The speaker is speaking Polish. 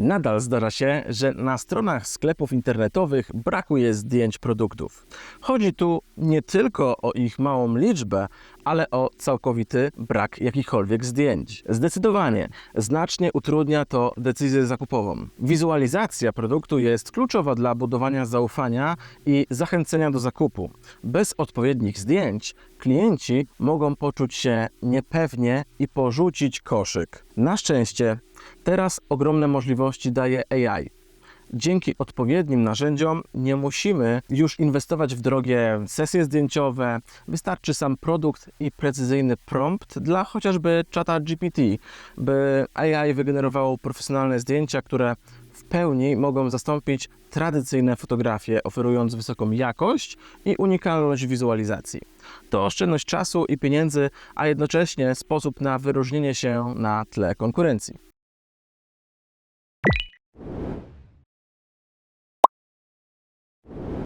Nadal zdarza się, że na stronach sklepów internetowych brakuje zdjęć produktów. Chodzi tu nie tylko o ich małą liczbę, ale o całkowity brak jakichkolwiek zdjęć. Zdecydowanie znacznie utrudnia to decyzję zakupową. Wizualizacja produktu jest kluczowa dla budowania zaufania i zachęcenia do zakupu. Bez odpowiednich zdjęć klienci mogą poczuć się niepewnie i porzucić koszyk. Na szczęście teraz ogromne możliwości daje AI. Dzięki odpowiednim narzędziom nie musimy już inwestować w drogie sesje zdjęciowe. Wystarczy sam produkt i precyzyjny prompt dla chociażby czata GPT, by AI wygenerowało profesjonalne zdjęcia, które w pełni mogą zastąpić tradycyjne fotografie, oferując wysoką jakość i unikalność wizualizacji. To oszczędność czasu i pieniędzy, a jednocześnie sposób na wyróżnienie się na tle konkurencji.